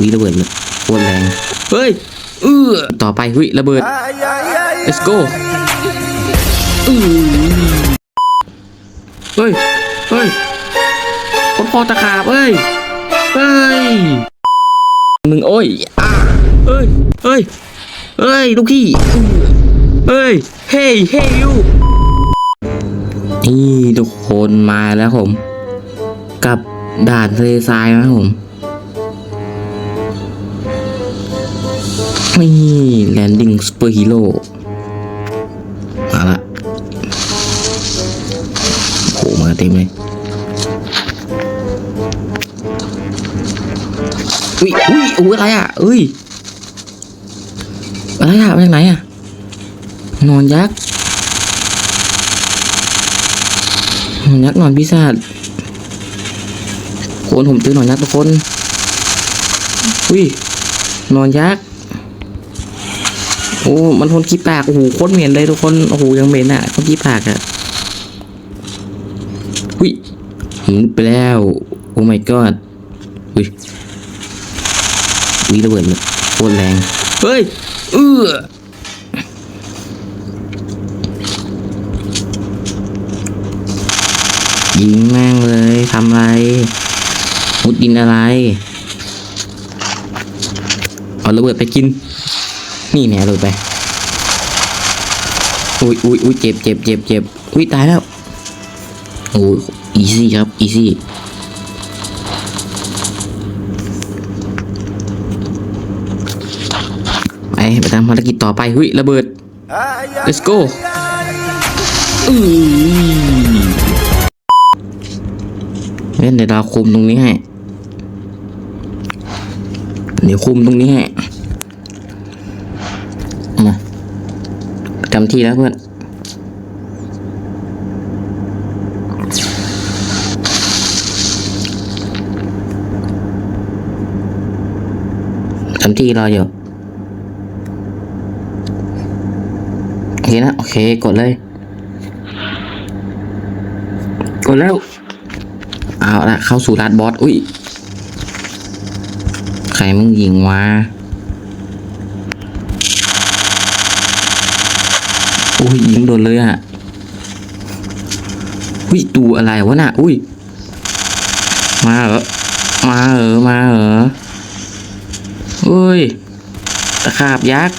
วิระเบิดเลยโคตรแรง เฮ้ยเออต่อไปวิระเบิด let's go อื้อเฮ้ย เฮ้ยคนพอตะขาบเฮ้ย เฮ้ย มึงโอ้ยอะเฮ้ย เฮ้ย เฮ้ย ลูกพี่อื้อเฮ้ย เฮ้ย เฮ้ยยูนี่ทุกคนมาแล้วผม กับด่านทะเลทรายนะครับผม นี่แลนดิ้งสเปอร์ฮีโร่มาละโหมาเต็มเลยอุ้ยอุ้ยอุ้ยอะไรอะเอ้ยอะไรอะมาจากไหนอะนอนยักษ์นอนยักษ์นอนพิศาจคนผมเจอนอนยักษ์ทุกคนอุ้ยนอนยักษ์ อ้มันทนขี้ปาก โอ้โหโคตรเหม็นเลยทุกคน โอ้โห ยังเหม็นอะทนขี้ปากอะหุยหินไปแล้ว โอ้ my god อุ้ยวิระเบิดโคตรแรง เฮ้ย เออยิงแม่งเลยทำอะไรมุดดินอะไร เอาระเบิดไปกิน นี่แน่เลยไป อุ้ยอุ้ยอุ้ยเจ็บเจ็บเจ็บเจ็บอุ้ยตายแล้ว โอ้ยอีซี่ครับ อีซี่ไปไปตามภารกิจต่อไปหุ้ยระเบิด let's go อือเล่นเดี๋ยวเราคุมตรงนี้ให้ เดี๋ยวคุมตรงนี้ให้ มา จำที่แล้วเพื่อนจำที่รออยู่โอเคนะโอเคกดเลย กดแล้วเอาละเข้าสู่ลาดบอสอุ้ยใครมึงยิงวะ โอ้ยยิงโดนเลยอะอุ้ยตัวอะไรวะน่ะ อุ้ย มาเหรอ มาเหรอ มาเหรออุ้ย ตะขาบยักษ์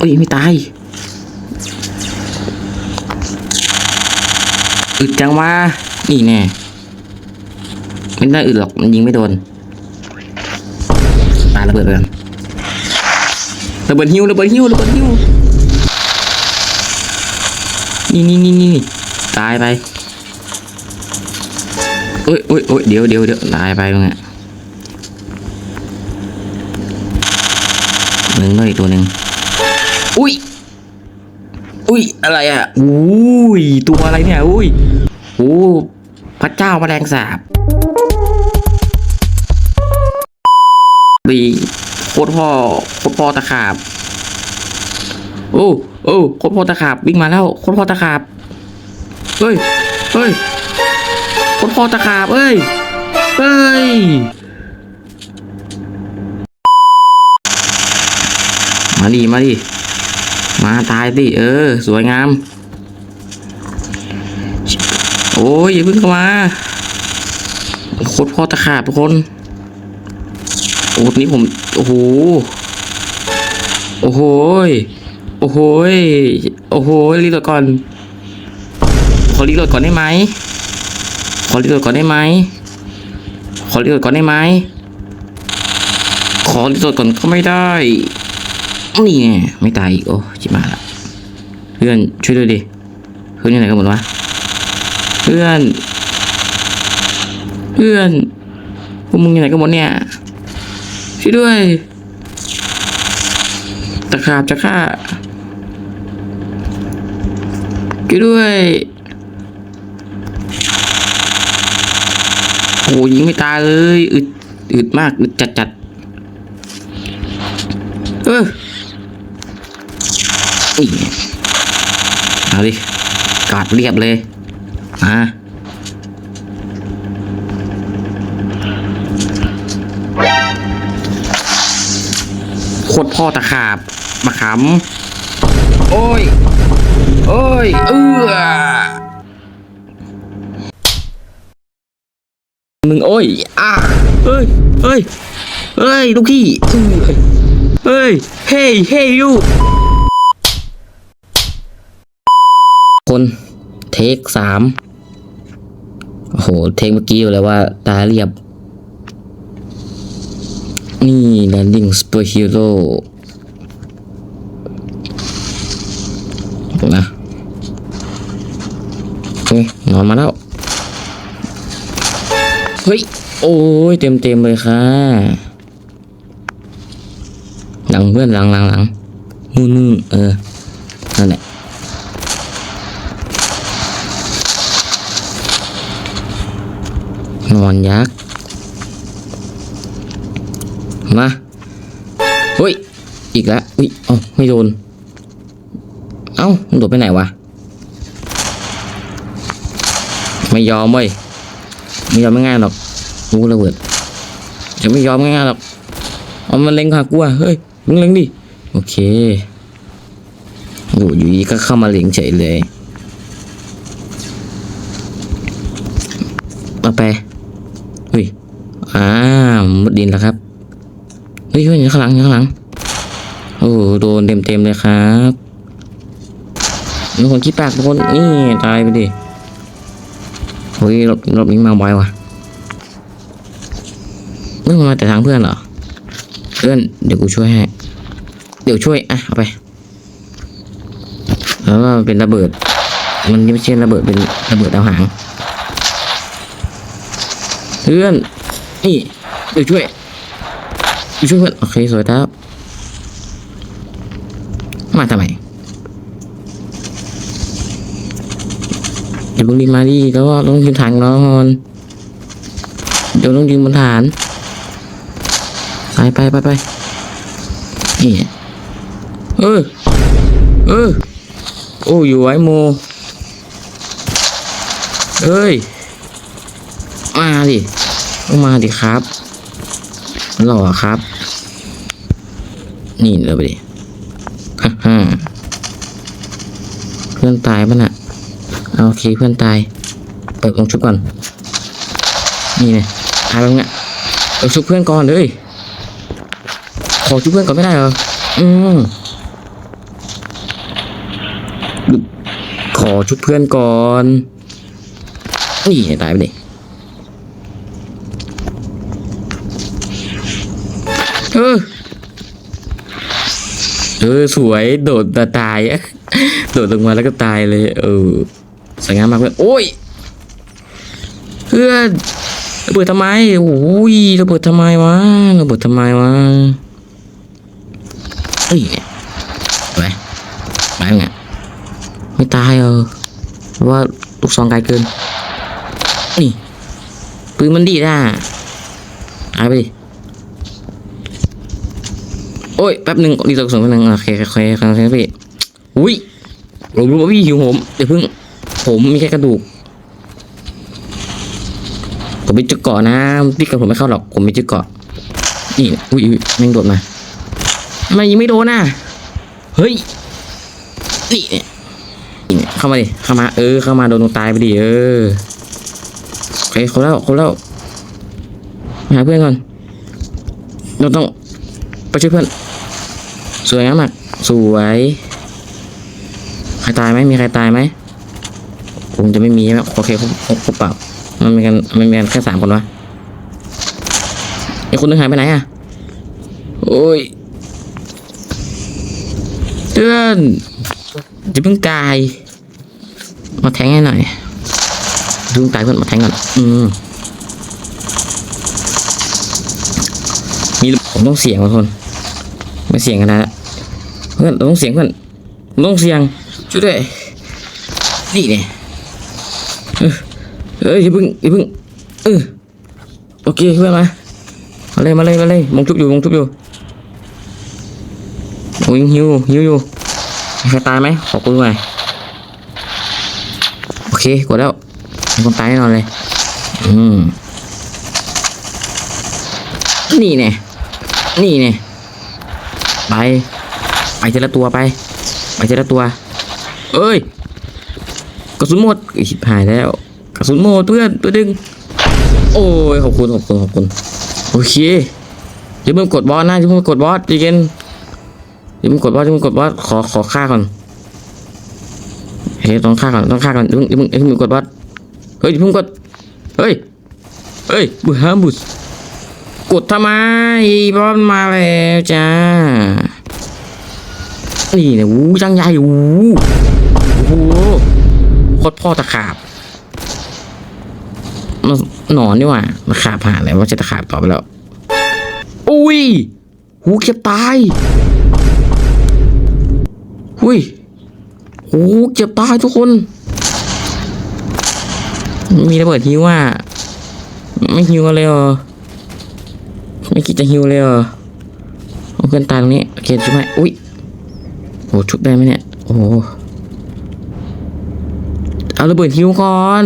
อุ้ย ไม่ตาย อึดจังวะนี่แน่ ไม่ได้อึดหรอก มันยิงไม่โดน ระเบิดไปก่อนระเบิดหิวระเบิดหิวระเบิดหิวนี่นี่นี่นี่ตายไปโอ้ยโอ้ยโอ้ยเดี๋ยวเดี๋ยวเดี๋ยวตายไปมึงอะหนึ่งด้วยอีกตัวหนึ่งอุ้ยอุ้ยอะไรอะอุ้ยตัวอะไรเนี่ยอุ้ยโอ้พระเจ้าแมลงสาบ ดีโคตรพ่อโคตรพ่อตะขาบ โอ้โอ้โคตรพ่อตะขาบวิ่งมาแล้วโคตรพ่อตะขาบเฮ้ยเฮ้ยโคตรพ่อตะขาบเอ้ยเฮ้ยมาดิมาดิมาตายดิเออ สวยงาม โอ้ยอย่าเพิ่งเข้ามาโคตรพ่อตะขาบทุกคน โอ้นี่ผม โอ้โห โอ้โหยโอ้โหยโอ้โหยรีโหลดก่อน ขอรีโหลดก่อนได้ไหม ขอรีโหลดก่อนได้ไหม ขอรีโหลดก่อนได้ไหม ขอรีโหลดก่อนก็ไม่ได้ นี่ไงไม่ตายอีก โอ้จิบมาละเพื่อนช่วยด้วยดิ เพื่อนอยู่ไหนกันหมดวะ เพื่อน เพื่อนพวกมึงอยู่ไหนกันหมดเนี่ย ช่วยด้วยตะขาบจะฆ่าช่วยด้วยโอ้ยิงไม่ตายเลยอึดอึดมากอึดจัดจัดเออเอาดิกอดเรียบเลยอะ โคตรพ่อตะขาบมาขำโอ้ย โอ้ย เออมึงโอ้ย อะเฮ้ยเฮ้ยเฮ้ยลูกพี่เอ้ยเฮ้ย เฮ้ย เฮ้ยยูคนเทคสามโอ้โห เทคเมื่อกี้อยู่เลยว่าตาเรียบ นี่แลนดิ้งสเปอร์ฮีโร่นะเฮ้ยนอนมาแล้ว เฮ้ย โอ้ยเต็มเต็มเลยค่ะ หลังเพื่อนหลังหลังหลังนู่นนู่นเออ นั่นแหละนอนยักษ์ มาเฮ้ย อีกแล้วอุ้ยเอ้าไม่โดน เอ้ามันโดดไปไหนวะ ไม่ยอมเว้ย ไม่ยอมไม่ง่ายหรอกกูระเบิดจะไม่ยอมง่ายหรอก เอามันเล็งหากูอะเฮ้ยมึงเล็งดิ โอเคโอยู่อยู่ดีก็เข้ามาเล็งเฉยเลยเอาไปเฮ้ยอ่ามุดดินแล้วครับ เฮ้ยเฮ้ยอยู่ข้างหลังอยู่ข้างหลังโอ้โดนเต็มเต็มเลยครับมีคนขี้ปากทุกคนนี่ตายไปดิเฮ้ยรอบรอบนี้มาไวว่ะมึงมาแต่ทางเพื่อนเหรอเพื่อนเดี๋ยวกูช่วยให้เดี๋ยวช่วยอะเอาไปแล้วก็เป็นระเบิด มันไม่ใช่ระเบิดเป็นระเบิดดาวหาง เพื่อนนี่เดี๋ยวช่วย ช่วยเพื่อนโอเคสวยครับมาทำไมเดี๋ยวมึงดีมาดิแล้วก็ต้องยืนฐานก่อนเดี๋ยวต้องยืนบนฐานไปไปไปไปนี่เออเออโอ้อยู่ไว้โมเอ้ย มาดิมาดิครับหล่อครับ นี่เลยไปดิฮ่าเพื่อนตายปะน่ะเอาโอเคเพื่อนตาย เปิดลงชุบก่อน นี่ไงตายแล้วเนี่ยเอาชุบเพื่อนก่อนเลยขอชุบเพื่อนก่อนไม่ได้เหรอ อืมขอชุบเพื่อนก่อน นี่ตายไปดิเออ เออสวยโดดตายอะโดดลงมาแล้วก็ตายเลย เออสวยงามมากเพื่อนโอ้ยเพื่อนระเบิดทำไมโอ้ยระเบิดทำไมวะระเบิดทำไมวะเฮ้ยไปไปไงไม่ตายเออเพราะว่าลูกซองไกลเกินนี่ปืนมันดีด่ะตายไปดิ อ้ยแป๊บหนึ่งดีตกสุนแป๊บหนึ่งโอเคโอเคโอเคโอเคพี่อุ้ยผมรู้ว่าพี่หิวผมเดี๋ยวเพิ่ง ผมมีแค่กระดูกผมมีจุดเกาะนะพี่กับผมไม่เข้าหรอกผมมีจุดเกาะนี่อุ้ยแม่งโดดมาทำไมยิงไม่โดนน่ะเฮ้ยนี่เนี่ยเข้ามาดิเข้ามาเออเข้ามาโดนตรงตายไปดิเออโอเคครบแล้วครบแล้วหาเพื่อนก่อนเราต้องไปช่วยเพื่อน สวยมากสวยใครตายไหมมีใครตายไหมคงจะไม่มีใช่ไหมโอเคครบครบเปล่ามันมีกันมันมีกันแค่สามคนวะไอ้คนนึงหายไปไหนอะโอ้ยเตือนจะเพิ่งตาย มาแทงให้หน่อยเพิ่งตายเพื่อนมาแทงก่อนอืมมีผมต้องเสียงทุกคน ไม่เสียงกันนะ พื่อนเราต้องเสียงเพื่อนเราต้องเสียงช่วยด้วยนี่เนี่ยเออเอ้ยอย่าเพิ่งอย่าเพิ่งเออโอเคเพื่อนมามาเลยมาเลยมาเลยมงชุบอยู่มงชุบอยู่โอ้ยหิวหิวอยู่มีใครตายไหมขอกูหน่อยเคกดแล้วมีคนตายแน่นอนเลยอืมนี่เนี่ยนี่เนี่ยไป ไปทีละตัวไป ไปทีละตัว เอ้ย กระสุนหมดอิชิบหายแล้ว กระสุนหมดเพื่อนตัวดึง โอ้ยขอบคุณขอบคุณขอบคุณโอเคอย่าเพิ่งกดบอสนะอย่าเพิ่งกดบอสดีเกนอย่าเพิ่งกดบอสอย่าเพิ่งกดบอสขอขอฆ่าก่อนเฮ้ยต้องฆ่าก่อนต้องฆ่าก่อนอย่าเพิ่งอย่าเพิ่งอย่าเพิ่งกดบอสเฮ้ยอย่าเพิ่งกดเฮ้ยเฮ้ยบุฮาบุสกดทำไมบอสมาแล้วจ้า นี่เนี่ยวูจังใหญ่วูโอ้โหโคตรพ่อตะขาบมันหนอนนี่ว่าตะขาบผ่านแล้วว่าจะตะขาบต่อไปแล้วอุ้ยหูเกือบตายอุ้ยหูเกือบตายทุกคน มีระเบิดฮิวอะไม่ฮิวกันเลยเหรอไม่คิดจะฮิวเลยเหรอเอาเพื่อนตายตรงนี้โอเคใช่ไหมอุ้ย โหชุบได้ไหมเนี่ย โอ้เอาระเบิดฮิวก่อน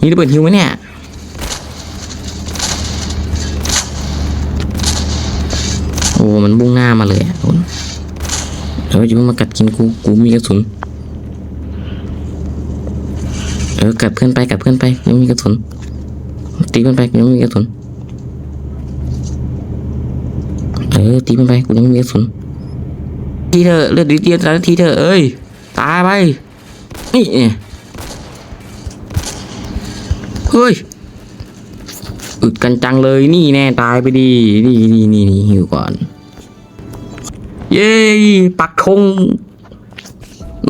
มีระเบิดฮิวไหมเนี่ยโอ้มันบุ้งหน้ามาเลยอะคุณเดี๋ยวจะมากัดกินกูกูมีกระสุนเออกัดเพื่อนไปกัดเพื่อนไปยังมีกระสุนตีเพื่อนไปยังมีกระสุนเออตีมันไปกูยังมีกระสุน ทีเถอะเลือดนิดเดียวตายทีเถอะเอ้ยตายไปนี่เฮ้ยอึดกันจังเลยนี่แน่ตายไปดีนี่นี่นี่นี่หิวก่อน เย้ปักธง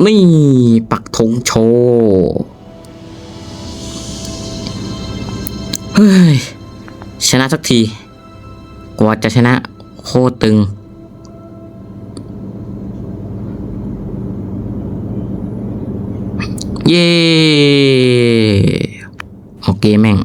นี่ ปักธงโชว์เฮ้ยชนะสักที กว่าจะชนะโคตรตึง เย้โอเคแม่ง